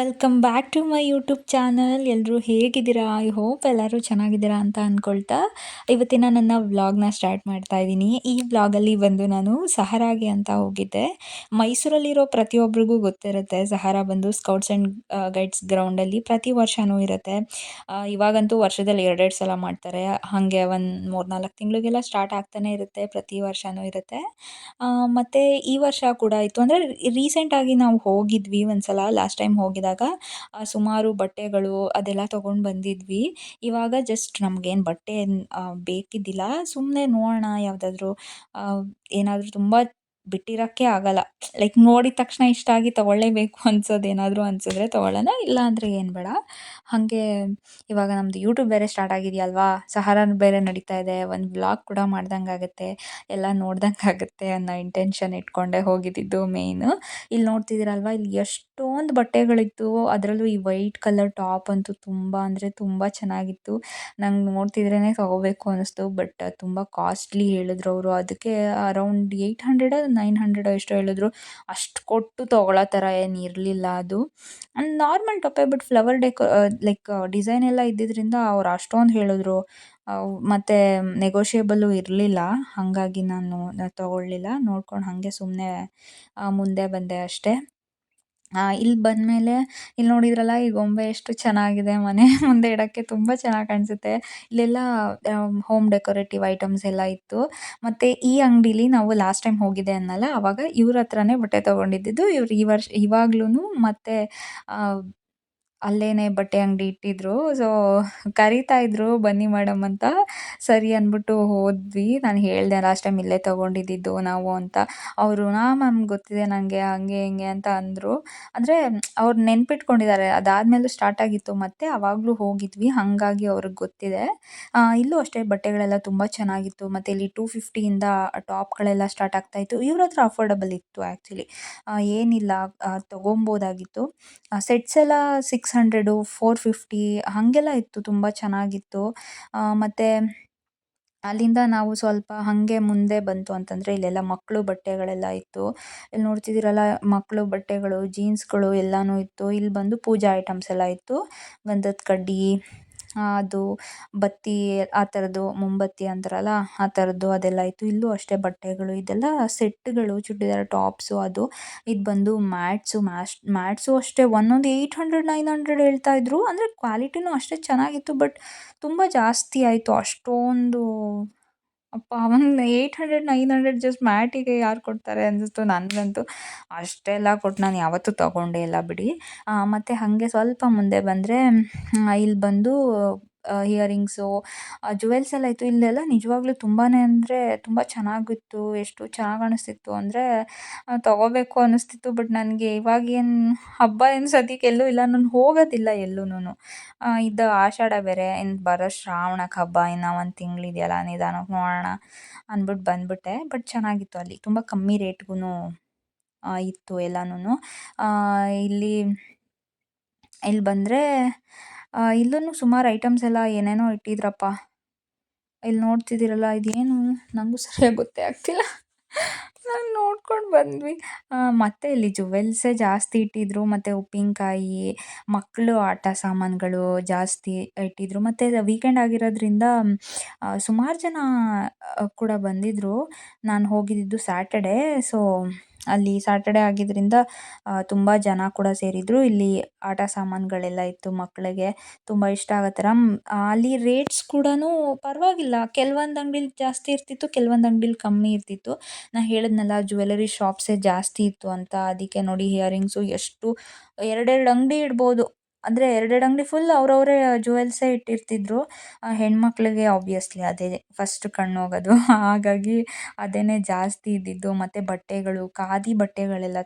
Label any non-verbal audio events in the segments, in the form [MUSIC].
Welcome back to my YouTube channel ಎಲ್ಲರೂ ಹೇಗಿದ್ದೀರಾ? I hope ಎಲ್ಲರೂ ಚೆನ್ನಾಗಿದ್ದೀರಾ ಅಂತ ಅಂದ್ಕೊಳ್ತಾ ಇವತ್ತಿನ ನನ್ನ ವ್ಲಾಗ್ನ ಸ್ಟಾರ್ಟ್ ಮಾಡ್ತಾ ಇದ್ದೀನಿ. ಈ ವ್ಲಾಗಲ್ಲಿ ಬಂದು ನಾನು ಸಹರಾಗೆ ಅಂತ ಹೋಗಿದ್ದೆ. ಮೈಸೂರಲ್ಲಿರೋ ಪ್ರತಿಯೊಬ್ಬರಿಗೂ ಗೊತ್ತಿರುತ್ತೆ, ಸಹರಾ ಬಂದು ಸ್ಕೌಟ್ಸ್ ಆ್ಯಂಡ್ ಗೈಡ್ಸ್ ಗ್ರೌಂಡಲ್ಲಿ ಪ್ರತಿ ವರ್ಷವೂ ಇರುತ್ತೆ. ಇವಾಗಂತೂ ವರ್ಷದಲ್ಲಿ ಎರಡೆರಡು ಸಲ ಮಾಡ್ತಾರೆ. ಹಾಗೆ ಒಂದು ಮೂರು ನಾಲ್ಕು ತಿಂಗಳಿಗೆಲ್ಲ ಸ್ಟಾರ್ಟ್ ಆಗ್ತಾನೆ ಇರುತ್ತೆ, ಪ್ರತಿ ವರ್ಷವೂ ಇರುತ್ತೆ. ಮತ್ತು ಈ ವರ್ಷ ಕೂಡ ಇತ್ತು. ಅಂದರೆ ರೀಸೆಂಟಾಗಿ ನಾವು ಹೋಗಿದ್ವಿ ಒಂದು ಸಲ ಲಾಸ್ಟ್ ಟೈಮ್ ಹೋಗಿದಾಗ ಆ, ಸುಮಾರು ಬಟ್ಟೆಗಳು ಅದೆಲ್ಲ ತೊಗೊಂಡು ಬಂದಿದ್ವಿ. ಇವಾಗ ಜಸ್ಟ್ ನಮಗೇನು ಬಟ್ಟೆ ಬೇಕಿದ್ದಿಲ್ಲ. ಸುಮ್ಮನೆ ನೋಡೋಣ ಯಾವುದಾದ್ರೂ ಏನಾದರೂ ತುಂಬ ಬಿಟ್ಟಿರೋಕ್ಕೆ ಆಗಲ್ಲ. ಲೈಕ್ ನೋಡಿದ ತಕ್ಷಣ ಇಷ್ಟ ಆಗಿ ತೊಗೊಳ್ಳೇಬೇಕು ಅನ್ಸೋದು ಏನಾದರೂ ಅನ್ಸಿದ್ರೆ ತೊಗೊಳ್ಳೋಣ ಇಲ್ಲ ಅಂದರೆ ಏನು ಬೇಡ. ಹಾಗೆ ಇವಾಗ ನಮ್ಮದು ಯೂಟ್ಯೂಬ್ ಬೇರೆ ಸ್ಟಾರ್ಟ್ ಆಗಿದೆಯಲ್ವಾ? ಸಹಾರ ಬೇರೆ ನಡೀತಾ ಇದೆ, ಒಂದು ವ್ಲಾಗ್ ಕೂಡ ಮಾಡ್ದಂಗೆ ಆಗುತ್ತೆ ಎಲ್ಲ ನೋಡ್ದಂಗೆ ಆಗುತ್ತೆ ಅನ್ನೋ ಇಂಟೆನ್ಷನ್ ಇಟ್ಕೊಂಡೆ ಹೋಗಿದ್ದಿದ್ದು ಮೇಯ್ನು ಇಲ್ಲಿ ನೋಡ್ತಿದ್ದೀರಲ್ವಾ ಇಲ್ಲಿ ಎಷ್ಟೊಂದು ಬಟ್ಟೆಗಳಿತ್ತು, ಅದರಲ್ಲೂ ಈ ವೈಟ್ ಕಲರ್ ಟಾಪ್ ಅಂತೂ ತುಂಬ ಅಂದರೆ ತುಂಬ ಚೆನ್ನಾಗಿತ್ತು. ನಂಗೆ ನೋಡ್ತಿದ್ರೇ ತೊಗೋಬೇಕು ಅನ್ನಿಸ್ತು ಬಟ್ ತುಂಬ ಕಾಸ್ಟ್ಲಿ ಹೇಳಿದ್ರು ಅವರು. ಅದಕ್ಕೆ around eight hundred nine hundred ಎಷ್ಟೋ ಹೇಳಿದ್ರು. ಅಷ್ಟು ಕೊಟ್ಟು ತೊಗೊಳ್ಳೋ ಥರ ಏನು ಇರಲಿಲ್ಲ ಅದು. Normal Tope but flower deco like design ಎಲ್ಲ ಇದ್ದಿದ್ದರಿಂದ ಅವ್ರು ಅಷ್ಟೊಂದು ಹೇಳಿದ್ರು. ಮತ್ತು ನೆಗೋಷಿಯೇಬಲ್ಲು ಇರಲಿಲ್ಲ. ಹಾಗಾಗಿ ನಾನು ತೊಗೊಳ್ಳಲಿಲ್ಲ ನೋಡ್ಕೊಂಡು ಹಾಗೆ ಸುಮ್ಮನೆ ಮುಂದೆ ಬಂದೆ ಅಷ್ಟೇ. ಇಲ್ಲಿ ಬಂದಮೇಲೆ ಇಲ್ಲಿ ನೋಡಿದ್ರಲ್ಲ ಈ ಗೊಂಬೆ ಎಷ್ಟು ಚೆನ್ನಾಗಿದೆ, ಮನೆ [LAUGHS] ಮುಂದೆ ಇಡೋಕ್ಕೆ ತುಂಬ ಚೆನ್ನಾಗಿ ಕಾಣಿಸುತ್ತೆ. ಇಲ್ಲೆಲ್ಲ ಹೋಮ್ ಡೆಕೋರೇಟಿವ್ ಐಟಮ್ಸ್ ಎಲ್ಲ ಇತ್ತು. ಮತ್ತು ಈ ಅಂಗಡೀಲಿ ನಾವು ಲಾಸ್ಟ್ ಟೈಮ್ ಹೋಗಿದ್ದೆ ಅನ್ನಲ್ಲ ಆವಾಗ ಇವ್ರ ಹತ್ರನೇ ಬಟ್ಟೆ ತೊಗೊಂಡಿದ್ದಿದ್ದು. ಇವ್ರು ಈ ವರ್ಷ ಇವಾಗ್ಲೂ ಮತ್ತೆ ಅಲ್ಲೇನೇ ಬಟ್ಟೆ ಅಂಗಡಿ ಇಟ್ಟಿದ್ರು. ಸೊ ಕರೀತಾ ಇದ್ರು ಬನ್ನಿ ಮೇಡಮ್ ಅಂತ. ಸರಿ ಅಂದ್ಬಿಟ್ಟು ಹೋದ್ವಿ. ನಾನು ಹೇಳಿದೆ, ಲಾಸ್ಟ್ ಟೈಮ್ ಇಲ್ಲೇ ತೊಗೊಂಡಿದ್ದಿದ್ದು ನಾವು ಅಂತ. ಅವರು ನಾ ಮ್ಯಾಮ್, ಗೊತ್ತಿದೆ ನನಗೆ ಹಂಗೆ, ಹಿಂಗೆ ಅಂತ ಅಂದರು. ಅಂದರೆ ಅವ್ರು ನೆನ್ಪಿಟ್ಕೊಂಡಿದ್ದಾರೆ. ಅದಾದಮೇಲೂ ಸ್ಟಾರ್ಟ್ ಆಗಿತ್ತು ಮತ್ತೆ ಆವಾಗಲೂ ಹೋಗಿದ್ವಿ. ಹಾಗಾಗಿ ಅವ್ರಿಗೆ ಗೊತ್ತಿದೆ. ಇಲ್ಲೂ ಅಷ್ಟೇ ಬಟ್ಟೆಗಳೆಲ್ಲ ತುಂಬ ಚೆನ್ನಾಗಿತ್ತು. ಮತ್ತು ಇಲ್ಲಿ ಟೂ ಫಿಫ್ಟಿಯಿಂದ ಟಾಪ್ಗಳೆಲ್ಲ ಸ್ಟಾರ್ಟ್ ಆಗ್ತಾಯಿತ್ತು ಇವ್ರ ಹತ್ರ ಅಫೋರ್ಡಬಲ್ ಇತ್ತು ಆ್ಯಕ್ಚುಲಿ ಏನಿಲ್ಲ ತೊಗೊಬೋದಾಗಿತ್ತು. ಸೆಟ್ಸ್ ಎಲ್ಲ ಸಿಕ್ಸ್ ಹಂಡ್ರೆಡು ಫೋರ್ ಫಿಫ್ಟಿ ಹಾಗೆಲ್ಲ ಇತ್ತು. ತುಂಬ ಚೆನ್ನಾಗಿತ್ತು. ಮತ್ತು ಅಲ್ಲಿಂದ ನಾವು ಸ್ವಲ್ಪ ಹಾಗೆ ಮುಂದೆ ಬಂತು ಅಂತಂದರೆ ಇಲ್ಲೆಲ್ಲ ಮಕ್ಕಳು ಬಟ್ಟೆಗಳೆಲ್ಲ ಇತ್ತು. ಇಲ್ಲಿ ನೋಡ್ತಿದ್ದೀರಲ್ಲ ಮಕ್ಕಳು ಬಟ್ಟೆಗಳು ಜೀನ್ಸ್ಗಳು ಎಲ್ಲಾನು ಇತ್ತು. ಇಲ್ಲಿ ಬಂದು ಪೂಜಾ ಐಟಮ್ಸ್ ಎಲ್ಲ ಇತ್ತು. ಗಂಧದ ಕಡ್ಡಿ ಅದು ಬತ್ತಿ, ಆ ಥರದ್ದು ಮೊಂಬತ್ತಿ ಅಂತಾರಲ್ಲ, ಆ ಥರದ್ದು ಅದೆಲ್ಲ ಇತ್ತು. ಇಲ್ಲೂ ಅಷ್ಟೇ ಬಟ್ಟೆಗಳು, ಇದೆಲ್ಲ ಸೆಟ್ಗಳು, ಚೂಡಿದಾರ್, ಟಾಪ್ಸು, ಅದು. ಇದು ಬಂದು ಮ್ಯಾಟ್ಸು, ಮ್ಯಾಶ್, ಮ್ಯಾಟ್ಸು ಅಷ್ಟೇ. ಒಂದೊಂದು ಏಯ್ಟ್ ಹಂಡ್ರೆಡ್, ನೈನ್ ಹಂಡ್ರೆಡ್ ಹೇಳ್ತಾ ಇದ್ರು. ಅಂದರೆ ಕ್ವಾಲಿಟಿನೂ ಅಷ್ಟೇ ಚೆನ್ನಾಗಿತ್ತು, ಬಟ್ ತುಂಬ ಜಾಸ್ತಿ ಆಯಿತು. ಅಷ್ಟೊಂದು ಅಪ್ಪ, ಒಂದು eight hundred nine hundred just ಮ್ಯಾಟಿಗೆ ಯಾರು ಕೊಡ್ತಾರೆ ಅನ್ನಿಸ್ತು ನನಗಂತೂ ಅಷ್ಟೆಲ್ಲ ಕೊಟ್ಟು ನಾನು ಯಾವತ್ತೂ ತೊಗೊಂಡೇ ಇಲ್ಲ ಬಿಡಿ. ಮತ್ತು ಹಾಗೆ ಸ್ವಲ್ಪ ಮುಂದೆ ಬಂದರೆ ಇಲ್ಲಿ ಬಂದು ಇಯರಿಂಗ್ಸು ಜುವೆಲ್ಸ್ ಎಲ್ಲ ಇತ್ತು. ಇಲ್ಲೆಲ್ಲ ನಿಜವಾಗ್ಲೂ ತುಂಬಾ ಅಂದರೆ ತುಂಬ ಚೆನ್ನಾಗಿತ್ತು. ಎಷ್ಟು ಚೆನ್ನಾಗಿ ಅನಿಸ್ತಿತ್ತು ಅಂದರೆ ತೊಗೋಬೇಕು ಅನಿಸ್ತಿತ್ತು. ಬಟ್ ನನಗೆ ಇವಾಗೇನು ಹಬ್ಬ ಏನು ಸದ್ಯಕ್ಕೆ ಎಲ್ಲೂ ಇಲ್ಲ. ನಾನು ಹೋಗೋದಿಲ್ಲ ಎಲ್ಲೂನು ಇದು ಆಷಾಢ ಬೇರೆ. ಇನ್ನು ಬರೋ ಶ್ರಾವಣಕ್ಕೆ ಹಬ್ಬ. ಇನ್ನು ಒಂದು ತಿಂಗಳಿದೆಯಲ್ಲ ನಿಧಾನಕ್ಕೆ ನೋಡೋಣ ಅಂದ್ಬಿಟ್ಟು ಬಂದ್ಬಿಟ್ಟೆ. ಬಟ್ ಚೆನ್ನಾಗಿತ್ತು ಅಲ್ಲಿ. ತುಂಬ ಕಮ್ಮಿ ರೇಟ್ಗೂ ಇತ್ತು ಎಲ್ಲನೂ ಇಲ್ಲಿ ಇಲ್ಲಿ ಬಂದರೆ ಇಲ್ಲೂ ಸುಮಾರು ಐಟಮ್ಸ್ ಎಲ್ಲ ಏನೇನೋ ಇಟ್ಟಿದ್ರಪ್ಪ. ಇಲ್ಲಿ ನೋಡ್ತಿದ್ದೀರಲ್ಲ, ಇದೇನು? ನನಗೂ ಸರಿಯಾಗಿ ಗೊತ್ತೇ ಆಗ್ತಿಲ್ಲ. ನಾನು ನೋಡ್ಕೊಂಡು ಬಂದ್ವಿ. ಮತ್ತು ಇಲ್ಲಿ ಜುವೆಲ್ಸೇ ಜಾಸ್ತಿ ಇಟ್ಟಿದ್ರು. ಮತ್ತು ಉಪ್ಪಿನಕಾಯಿ ಮಕ್ಕಳು ಆಟ ಸಾಮಾನುಗಳು ಜಾಸ್ತಿ ಇಟ್ಟಿದ್ರು. ಮತ್ತು ವೀಕೆಂಡ್ ಆಗಿರೋದ್ರಿಂದ ಸುಮಾರು ಜನ ಕೂಡ ಬಂದಿದ್ದರು ನಾನು ಹೋಗಿದ್ದಿದ್ದು ಸ್ಯಾಟರ್ಡೇ ಸೊ ಅಲ್ಲಿ ಸ್ಯಾಟರ್ಡೇ ಆಗಿದ್ದರಿಂದ ತುಂಬ ಜನ ಕೂಡ ಸೇರಿದ್ರು. ಇಲ್ಲಿ ಆಟ ಸಾಮಾನುಗಳೆಲ್ಲ ಇತ್ತು ಮಕ್ಕಳಿಗೆ. ತುಂಬ ಇಷ್ಟ ಆಗೋ ಅಲ್ಲಿ ರೇಟ್ಸ್ ಕೂಡ ಪರವಾಗಿಲ್ಲ. ಕೆಲವೊಂದು ಅಂಗಡಿಲಿ ಜಾಸ್ತಿ ಇರ್ತಿತ್ತು, ಕೆಲವೊಂದು ಅಂಗಡಿಲಿ ಕಮ್ಮಿ ಇರ್ತಿತ್ತು. ನಾ ಹೇಳಿದ್ನಲ್ಲ ಜ್ಯುವೆಲರಿ ಶಾಪ್ಸೇ ಜಾಸ್ತಿ ಇತ್ತು ಅಂತ. ಅದಕ್ಕೆ ನೋಡಿ ಹಿಯರಿಂಗ್ಸು ಎಷ್ಟು, ಎರಡೆರಡು ಅಂಗಡಿ ಇಡ್ಬೋದು. ಅಂದರೆ ಎರಡೆರಡು ಅಂಗಡಿ ಫುಲ್ ಅವರವರೇ ಜುವೆಲ್ಸೇ ಇಟ್ಟಿರ್ತಿದ್ರು. ಹೆಣ್ಮಕ್ಳಿಗೆ ಆಬ್ವಿಯಸ್ಲಿ ಅದೇ ಫಸ್ಟ್ ಕಣ್ಣು ಹೋಗೋದು. [LAUGHS] ಹಾಗಾಗಿ ಅದೇನೆ ಜಾಸ್ತಿ ಇದ್ದಿದ್ದು, ಮತ್ತು ಬಟ್ಟೆಗಳು, ಖಾದಿ ಬಟ್ಟೆಗಳೆಲ್ಲ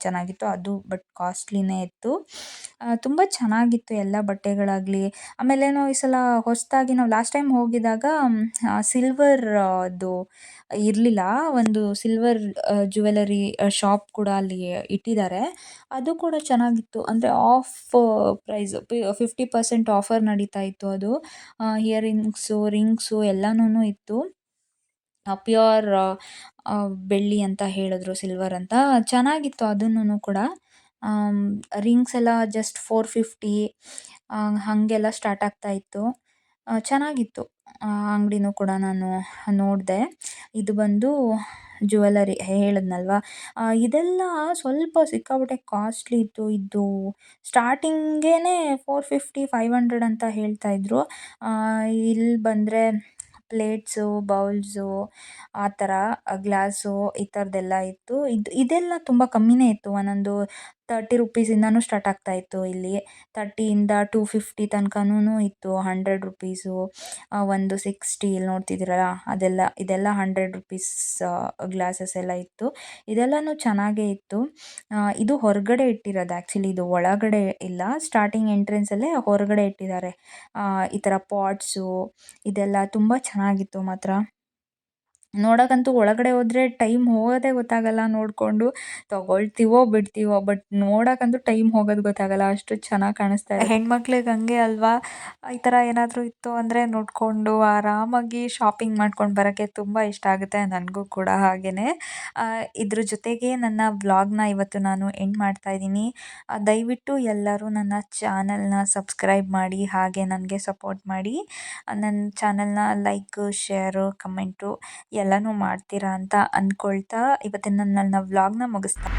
ಚೆನ್ನಾಗಿತ್ತು. ಅದು ಬಟ್ ಕಾಸ್ಟ್ಲಿನೇ ಇತ್ತು. ತುಂಬ ಚೆನ್ನಾಗಿತ್ತು ಎಲ್ಲ ಬಟ್ಟೆಗಳಾಗಲಿ. ಆಮೇಲೇನೋ ಈ ಸಲ ಹೊಸದಾಗಿ ನಾವು ಲಾಸ್ಟ್ ಟೈಮ್ ಹೋಗಿದಾಗ ಸಿಲ್ವರ್ ಅದು ಇರಲಿಲ್ಲ. ಒಂದು ಸಿಲ್ವರ್ ಜ್ಯುವೆಲರಿ ಶಾಪ್ ಕೂಡ ಅಲ್ಲಿ ಇಟ್ಟಿದ್ದಾರೆ. ಅದು ಕೂಡ ಚೆನ್ನಾಗಿತ್ತು. ಅಂದರೆ half price fifty percent offer ನಡೀತಾ ಇತ್ತು ಅದು. ಇಯರಿಂಗ್ಸು ರಿಂಗ್ಸು ಎಲ್ಲನೂ ಇತ್ತು. ಪ್ಯೂರ್ ಬೆಳ್ಳಿ ಅಂತ ಹೇಳಿದ್ರು ಸಿಲ್ವರ್ ಅಂತ. ಚೆನ್ನಾಗಿತ್ತು ಅದನ್ನು ಕೂಡ. ರಿಂಗ್ಸ್ ಎಲ್ಲ ಜಸ್ಟ್ ಫೋರ್ ಫಿಫ್ಟಿ ಹಾಗೆಲ್ಲ ಸ್ಟಾರ್ಟ್ ಆಗ್ತಾ ಇತ್ತು. ಚೆನ್ನಾಗಿತ್ತು. ಅಂಗಡಿನೂ ಕೂಡ ನಾನು ನೋಡಿದೆ. ಇದು ಬಂದು ಜುವೆಲರಿ ಹೇಳಿದ್ನಲ್ವಾ? ಇದೆಲ್ಲ ಸ್ವಲ್ಪ ಸಿಕ್ಕಾಪಟ್ಟೆ ಕಾಸ್ಟ್ಲಿ ಇತ್ತು. ಇದು ಸ್ಟಾರ್ಟಿಂಗೇ ಫೋರ್ ಫಿಫ್ಟಿ ಫೈವ್ ಹಂಡ್ರೆಡ್ ಅಂತ ಹೇಳ್ತಾ ಇದ್ರು. ಇಲ್ಲಿ ಬಂದರೆ ಪ್ಲೇಟ್ಸು ಬೌಲ್ಸು ಆ ಥರ ಗ್ಲಾಸು ಈ ಥರದ್ದೆಲ್ಲ ಇತ್ತು. ಇದು, ಇದೆಲ್ಲ ತುಂಬ ಕಮ್ಮಿನೇ ಇತ್ತು. ಒಂದೊಂದು ತರ್ಟಿ ರುಪೀಸಿಂದನೂ ಸ್ಟಾರ್ಟ್ ಆಗ್ತಾ ಇತ್ತು ಇಲ್ಲಿ. ತರ್ಟಿಯಿಂದ ಟೂ ಫಿಫ್ಟಿ ತನಕನೂ ಇತ್ತು ಹಂಡ್ರೆಡ್ ರುಪೀಸು ಒಂದು ಸಿಕ್ಸ್ಟಿ ಇಲ್ಲಿ ನೋಡ್ತಿದ್ದೀರಲ್ಲ, ಅದೆಲ್ಲ, ಇದೆಲ್ಲ ಹಂಡ್ರೆಡ್ ರುಪೀಸ್ ಗ್ಲಾಸಸ್ ಎಲ್ಲ ಇತ್ತು. ಇದೆಲ್ಲನೂ ಚೆನ್ನಾಗೇ ಇತ್ತು. ಇದು ಹೊರಗಡೆ ಇಟ್ಟಿರೋದು ಆ್ಯಕ್ಚುಲಿ ಇದು ಒಳಗಡೆ ಇಲ್ಲ. ಸ್ಟಾರ್ಟಿಂಗ್ ಎಂಟ್ರೆನ್ಸಲ್ಲೇ ಹೊರಗಡೆ ಇಟ್ಟಿದ್ದಾರೆ. ಈ ಥರ ಪಾಟ್ಸು ಇದೆಲ್ಲ ತುಂಬ ಚೆನ್ನಾಗಿತ್ತು ಮಾತ್ರ. ನೋಡೋಕ್ಕಂತೂ ಒಳಗಡೆ ಹೋದ್ರೆ ಟೈಮ್ ಹೋಗೋದೇ ಗೊತ್ತಾಗಲ್ಲ ನೋಡಿಕೊಂಡು ತಗೊಳ್ತೀವೋ ಬಿಡ್ತೀವೋ, ಬಟ್ ನೋಡೋಕ್ಕಂತೂ ಟೈಮ್ ಹೋಗೋದು ಗೊತ್ತಾಗಲ್ಲ, ಅಷ್ಟು ಚೆನ್ನಾಗಿ ಕಾಣಿಸ್ತಾ ಇದೆ. ಹೆಣ್ಮಕ್ಳಿಗೆ ಹಂಗೆ ಅಲ್ವಾ? ಈ ಥರ ಏನಾದರೂ ಇತ್ತು ಅಂದರೆ ನೋಡಿಕೊಂಡು ಆರಾಮಾಗಿ ಶಾಪಿಂಗ್ ಮಾಡ್ಕೊಂಡು ಬರೋಕ್ಕೆ ತುಂಬ ಇಷ್ಟ ಆಗುತ್ತೆ ನನಗೂ ಕೂಡ ಹಾಗೆಯೇ ಇದ್ರ ಜೊತೆಗೆ ನನ್ನ ವ್ಲಾಗ್ನ ಇವತ್ತು ನಾನು ಎಂಡ್ ಮಾಡ್ತಾ ಇದ್ದೀನಿ. ದಯವಿಟ್ಟು ಎಲ್ಲರೂ ನನ್ನ ಚಾನಲ್ನ ಸಬ್ಸ್ಕ್ರೈಬ್ ಮಾಡಿ, ಹಾಗೆ ನನಗೆ ಸಪೋರ್ಟ್ ಮಾಡಿ. ನನ್ನ ಚಾನಲ್ನ ಲೈಕ್ ಶೇರು ಕಮೆಂಟು ಎಲ್ಲನೂ ಮಾಡ್ತೀರಾ ಅಂತ ಅಂದ್ಕೊಳ್ತಾ ಇವತ್ತಿನ ನನ್ನ ವ್ಲಾಗ್ನ ಮುಗಿಸ್ತಾ